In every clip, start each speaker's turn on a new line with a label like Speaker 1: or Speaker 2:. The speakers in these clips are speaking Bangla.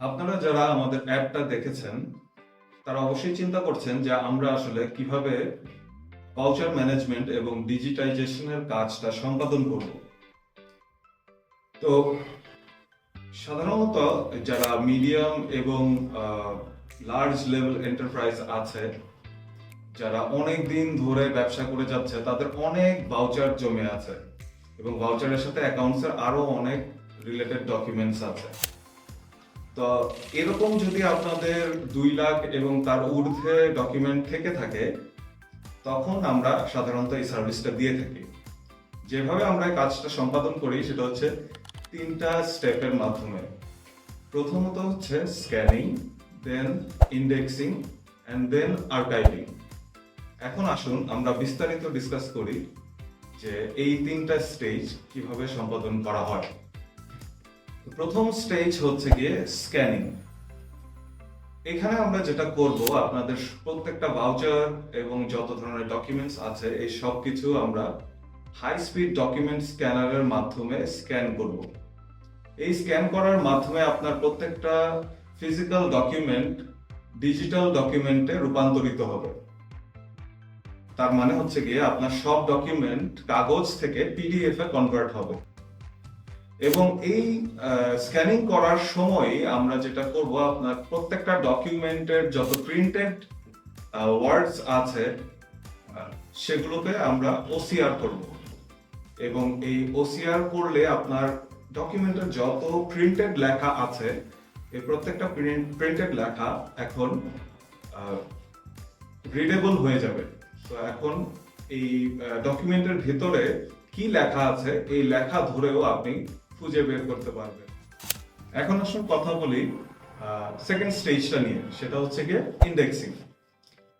Speaker 1: আপনারা যারা আমাদের অ্যাপটা দেখেছেন, তারা অবশ্যই চিন্তা করছেন যে আমরা আসলে কীভাবে ভাউচার ম্যানেজমেন্ট এবং ডিজিটাইজেশনের কাজটা সম্পাদন করব। তো সাধারণত যারা মিডিয়াম এবং লার্জ লেভেল এন্টারপ্রাইজ আছে, যারা অনেক দিন ধরে ব্যবসা করে যাচ্ছে, তাদের অনেক ভাউচার জমে আছে এবং ভাউচারের সাথে অ্যাকাউন্টসের আরও অনেক রিলেটেড ডকুমেন্টস আছে। তো এরকম যদি আপনাদের দুই লাখ এবং তার ঊর্ধ্বে ডকুমেন্ট থেকে থাকে, তখন আমরা সাধারণত এই সার্ভিসটা দিয়ে থাকি। যেভাবে আমরা কাজটা সম্পাদন করি, সেটা হচ্ছে তিনটা স্টেপের মাধ্যমে। প্রথমত হচ্ছে scanning then indexing and then archiving এখন আসুন, আমরা বিস্তারিত ডিসকাস করি যে এই তিনটা স্টেজ কীভাবে সম্পাদন করা হয়। প্রথম স্টেজ হচ্ছে গিয়ে স্ক্যানিং এখানে আমরা যেটা করব, আপনাদের প্রত্যেকটা ভাউচার এবং যত ধরনের ডকুমেন্টস আছে, এই সব কিছু আমরা হাই স্পিড ডকুমেন্ট স্ক্যানারের মাধ্যমে স্ক্যান করব। এই স্ক্যান করার মাধ্যমে আপনার প্রত্যেকটা ফিজিক্যাল ডকুমেন্ট ডিজিটাল ডকুমেন্টে রূপান্তরিত হবে। তার মানে হচ্ছে গিয়ে আপনার সব ডকুমেন্ট কাগজ থেকে পিডিএফ এ কনভার্ট হবে। এবং এই স্ক্যানিং করার সময় আমরা যেটা করব, আপনার প্রত্যেকটা ডকুমেন্টের যত প্রিন্টেড ওয়ার্ডস আছে সেগুলোকে আমরা ওসিআর করব। এবং এই ওসিআর করলে আপনার ডকুমেন্টের যত প্রিন্টেড লেখা আছে, এই প্রত্যেকটা প্রিন্টেড লেখা এখন রিডেবল হয়ে যাবে। তো এখন এই ডকুমেন্টের ভিতরে কি লেখা আছে, এই লেখা ধরেও আপনি খুঁজে বের করতে পারবেন এখন আসুন কথা বলি সেকেন্ড স্টেজটা নিয়ে। সেটা হচ্ছে গিয়ে ইন্ডেক্সিং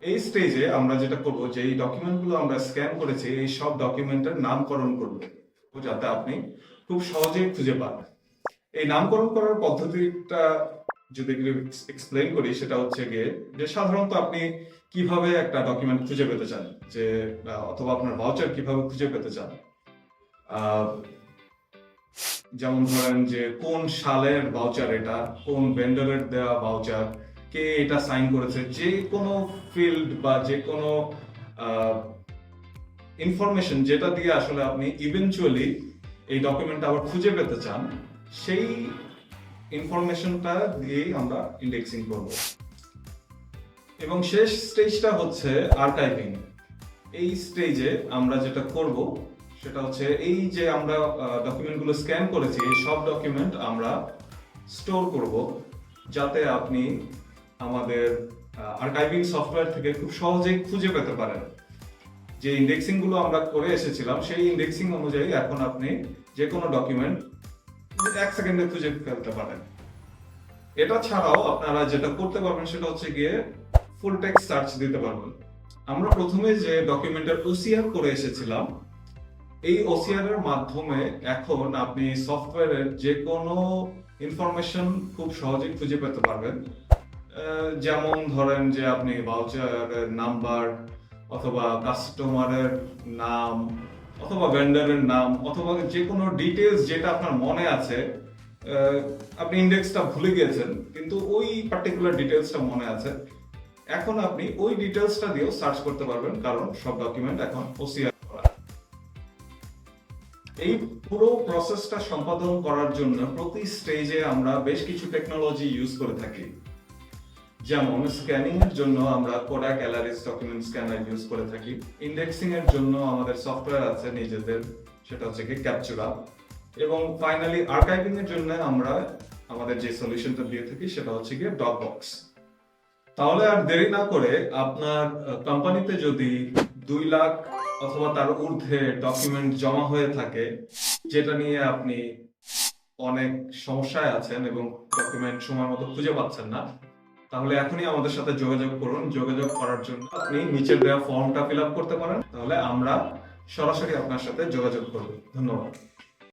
Speaker 1: এই স্টেজে আমরা যেটা করব যে এই ডকুমেন্টগুলো আমরা স্ক্যান করেছি, এই সব ডকুমেন্টের নামকরণ করব। যাতে আপনি খুব সহজেই খুঁজে পান। এই নামকরণ করার পদ্ধতিটা যদি এক্সপ্লেন করি, সেটা হচ্ছে গিয়ে যে সাধারণত আপনি কীভাবে একটা ডকুমেন্ট খুঁজে পেতে চান? যে অথবা আপনার ভাউচার কীভাবে খুঁজে পেতে চান? যেমন ধরেন যে কোন সালের ভাউচার এটা, কোন ভেন্ডরের দেওয়া ভাউচার কে এটা সাইন করেছে, যে কোনো ফিল্ড বা যে কোনো ইনফরমেশন যেটা দিয়ে আসলে আপনি ইভেনচুয়ালি এই ডকুমেন্টটা আবার খুঁজে পেতে চান, সেই ইনফরমেশনটা দিয়েই আমরা ইন্ডেক্সিং করব। এবং শেষ স্টেজটা হচ্ছে আর্কাইভিং এই স্টেজে আমরা যেটা করব সেটা হচ্ছে এই যে আমরা ডকুমেন্টগুলো স্ক্যান করেছি, এই সব ডকুমেন্ট আমরা স্টোর করব যাতে আপনি আমাদের আর্কাইভিং সফটওয়্যার থেকে খুব সহজেই খুঁজে পেতে পারেন। যে ইন্ডেক্সিংগুলো আমরা করে এসেছিলাম, সেই ইন্ডেক্সিং অনুযায়ী এখন আপনি যে কোনো ডকুমেন্ট এক সেকেন্ডে খুঁজে ফেলতে পারেন। এটা ছাড়াও আপনারা যেটা করতে পারবেন সেটা হচ্ছে গিয়ে ফুল টেক্সট সার্চ দিতে পারবেন। আমরা প্রথমে যে ডকুমেন্টের ওসিআর করে এসেছিলাম এই ওসিআর এর মাধ্যমে এখন আপনি সফটওয়্যারের যে কোনো ইনফরমেশন খুব সহজেই খুঁজে পেতে পারবেন। যেমন ধরেন যে আপনি ভাউচারের নাম্বার অথবা কাস্টমারের নাম অথবা ভেন্ডারের নাম অথবা যে কোনো ডিটেলস যেটা আপনার মনে আছে আপনি ইন্ডেক্সটা ভুলে গিয়েছেন, কিন্তু ওই পার্টিকুলার ডিটেলসটা মনে আছে। এখন আপনি ওই ডিটেলসটা দিয়েও সার্চ করতে পারবেন, কারণ সব ডকুমেন্ট এখন ওসিআর এই পুরো প্রসেসটা সম্পাদন করার জন্য প্রতি স্টেজে আমরা বেশ কিছু টেকনোলজি ইউজ করে থাকি। যেমন স্ক্যানিং এর জন্য আমরা Kodak Alaris document scanner use করে থাকি। ইন্ডেক্সিং এর জন্য আমাদের সফটওয়্যার আছে নিজেদের, সেটা হচ্ছে ক্যাপচুরা এবং ফাইনালি আর্কাইভিং এর জন্য আমরা আমাদের যে সলিউশনটা দিয়ে থাকি, সেটা হচ্ছে গিয়ে ডক বক্স তাহলে আর দেরি না করে আপনার কোম্পানিতে যদি দুই লাখ অথবা তার ঊর্ধ্বে ডকুমেন্ট জমা হয়ে থাকে, যেটা নিয়ে আপনি অনেক সমস্যায় আছেন এবং ডকুমেন্ট সময় মতো খুঁজে পাচ্ছেন না, তাহলে এখনই আমাদের সাথে যোগাযোগ করুন। যোগাযোগ করার জন্য আপনি নিচের দেওয়া ফর্মটা ফিল করতে পারেন, তাহলে আমরা সরাসরি আপনার সাথে যোগাযোগ করব। ধন্যবাদ।